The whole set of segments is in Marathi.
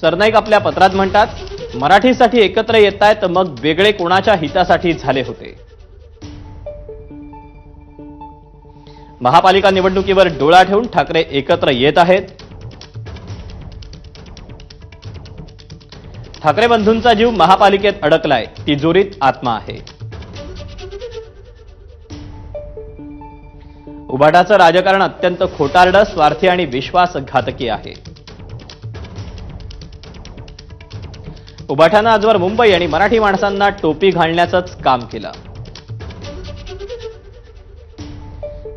सरनाईक आपल्या पत्रात म्हणतात मराठीसाठी एकत्र येत आहेत मग वेगळे कोणाच्या हितासाठी झाले होते? महापालिका निवडणुकीवर डोळा ठेवून ठाकरे एकत्र येत आहेत. ठाकरे बंधूंचा जीव महापालिकेत अडकलाय तिजोरीत आत्मा आहे. उभाटाचं राजकारण अत्यंत खोटारडं स्वार्थी आणि विश्वासघातकी आहे. उभाटानं आजवर मुंबई आणि मराठी माणसांना टोपी घालण्याचंच काम केलं.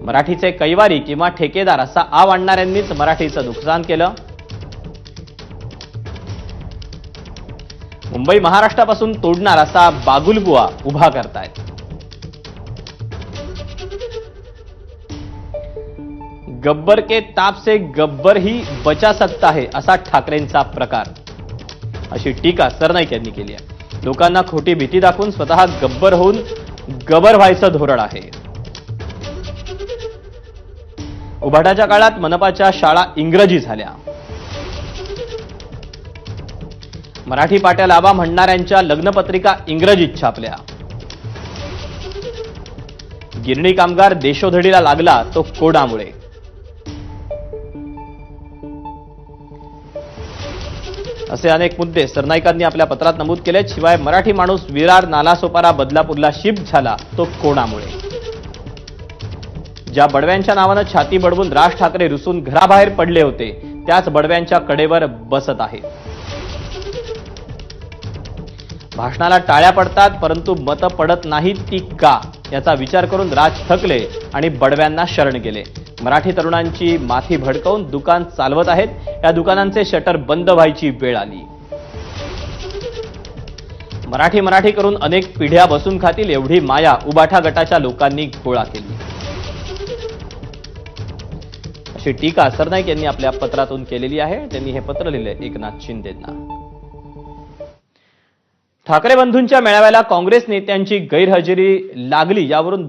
मराठीचे कैवारी किंवा ठेकेदार असा आव आणणाऱ्यांनीच मराठीचं नुकसान केलं. मुंबई महाराष्ट्रापासून तोडणार असा बागुलबुवा उभा करतायत. गब्बर के ताप से गब्बर ही बचा सकता है असा ठाकरेंचा प्रकार. अशी टीका सरनाईक यांनी केली आहे. लोकांना खोटी भीती दाखवून स्वतः गब्बर होऊन गबर व्हायचं धोरण आहे. उभाटाच्या काळात मनपाच्या शाळा इंग्रजी झाल्या. मराठी पाट्या लावा म्हणणाऱ्यांच्या लग्नपत्रिका इंग्रजीत छापल्या. गिरणी कामगार देशोधडीला लागला तो कोडामुळे. असे अनेक मुद्दे सरनाईकांनी आपल्या पत्रात नमूद केले शिवाय मराठी माणूस विरार नालासोपारा बदलापूरला शिफ्ट झाला तो कोणामुळे? ज्या बडव्यांच्या नावानं छाती बडवून राज ठाकरे रुसून घराबाहेर पडले होते त्याच बडव्यांच्या कडेवर बसत आहेत. भाषणाला टाळ्या पडतात परंतु मतं पडत नाहीत ती का? याचा विचार करून राज थकले आणि बडव्यांना शरण गेले. मराठी तरुणांची माथी भडकवून दुकान चालवत आहेत. या दुकानांचे शटर बंद व्हायची वेळ आली. मराठी मराठी करून अनेक पिढ्या बसून खातील एवढी माया उबाठा गटाच्या लोकांनी गोळा केली. अशी टीका सरनाईक यांनी आपल्या पत्रातून केलेली आहे. त्यांनी हे पत्र लिहिले एकनाथ शिंदेंना. ठाकरे बंधूंच्या मेळाव्याला काँग्रेस नेत्यांची गैरहजेरी लागली यावरून